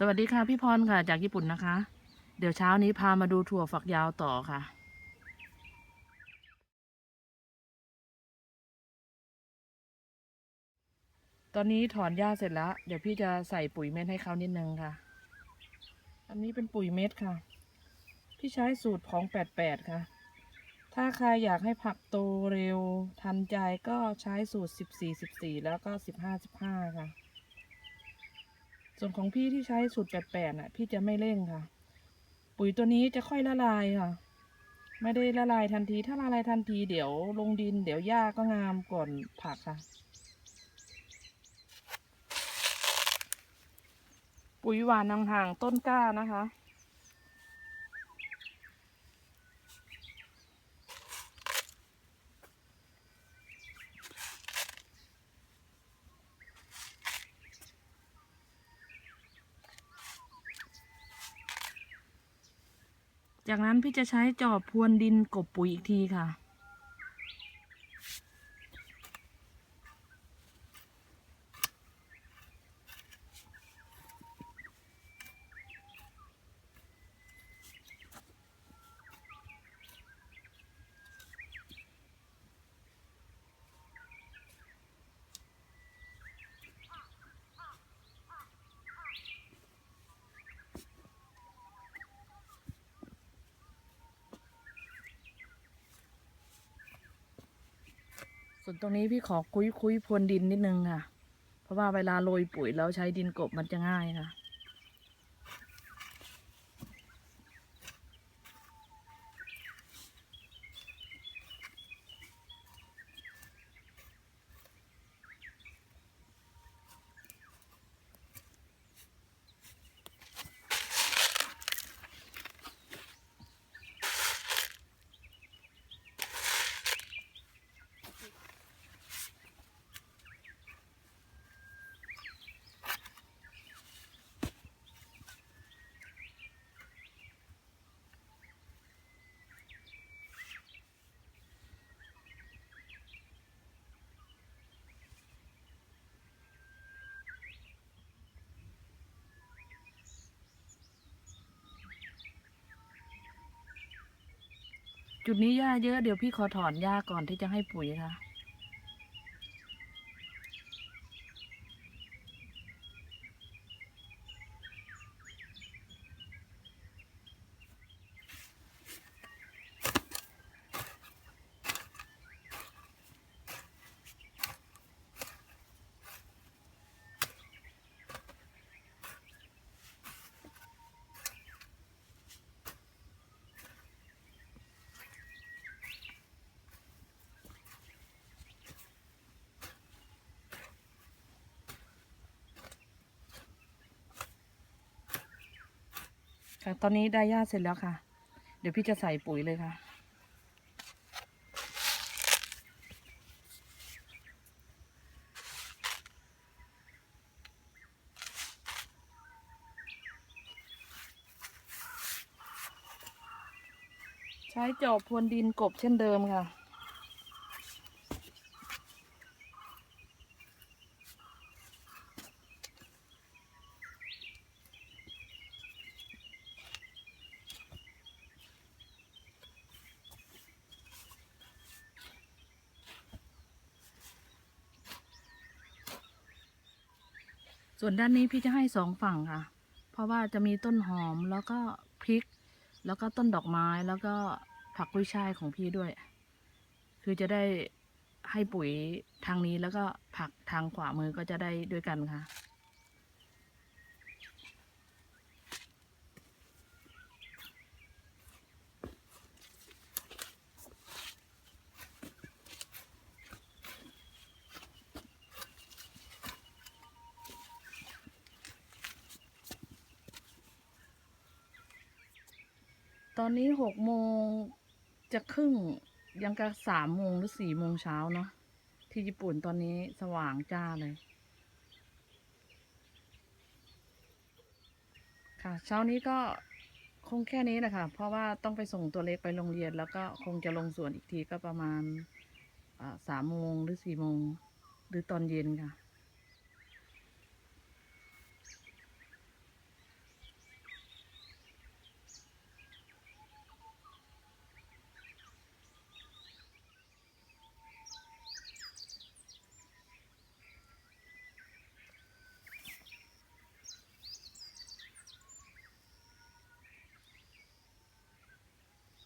สวัสดีค่ะพี่พรค่ะ จากญี่ปุ่นนะคะ เดี๋ยวเช้านี้พามาดูถั่วฝักยาวต่อค่ะ ตอนนี้ถอนหญ้าเสร็จแล้ว เดี๋ยวพี่จะใส่ปุ๋ยเม็ดให้เขานิดนึงค่ะ อันนี้เป็นปุ๋ยเม็ดค่ะ พี่ใช้สูตรของ88ค่ะ ถ้าใครอยากให้ผักโตเร็วทันใจก็ใช้สูตร14 14แล้วก็15 15ค่ะ ส่วนของพี่ที่ใช้สูตร88น่ะ พี่จะไม่เร่งค่ะ ปุ๋ยตัวนี้จะค่อยละลายค่ะ ไม่ได้ละลายทันที ถ้าละลายทันทีเดี๋ยวลงดิน เดี๋ยวหญ้าก็งามก่อนผักค่ะ ปุ๋ยหวานห่างๆต้นกล้านะคะ จากนั้นพี่จะใช้จอบพรวนดินกบปุ๋ยอีกทีค่ะ ส่วนตรงนี้พี่ขอคุยคุยพรวนดินนิดนึงค่ะ เพราะว่าเวลาโรยปุ๋ยแล้วใช้ดินกบมันจะง่ายค่ะ จุดนี้หญ้าเยอะเดี๋ยวพี่ขอถอนหญ้าก่อนที่จะให้ปุ๋ยค่ะ ค่ะ ตอนนี้ได้หญ้าเสร็จแล้วค่ะ เดี๋ยวพี่จะใส่ปุ๋ยเลยค่ะ ใช้จอบพรวนดินกบเช่นเดิมค่ะ ส่วนด้านนี้พี่จะให้สองฝั่งค่ะ เพราะว่าจะมีต้นหอมแล้วก็พริก แล้วก็ต้นดอกไม้แล้วก็ผักกุ้ยช่ายของพี่ด้วย คือจะได้ให้ปุ๋ยทางนี้แล้วก็ผักทางขวามือก็จะได้ด้วยกันค่ะ ตอนนี้หกโมงจะครึ่งยังกะสามโมงหรือสี่โมงเช้าเนาะที่ญี่ปุ่นตอนนี้สว่างจ้าเลย ค่ะ เช้านี้ก็คงแค่นี้แหละค่ะ เพราะว่าต้องไปส่งตัวเล็กไปโรงเรียน แล้วก็คงจะลงสวนอีกทีก็ประมาณสามโมงหรือสี่โมงหรือตอนเย็นค่ะ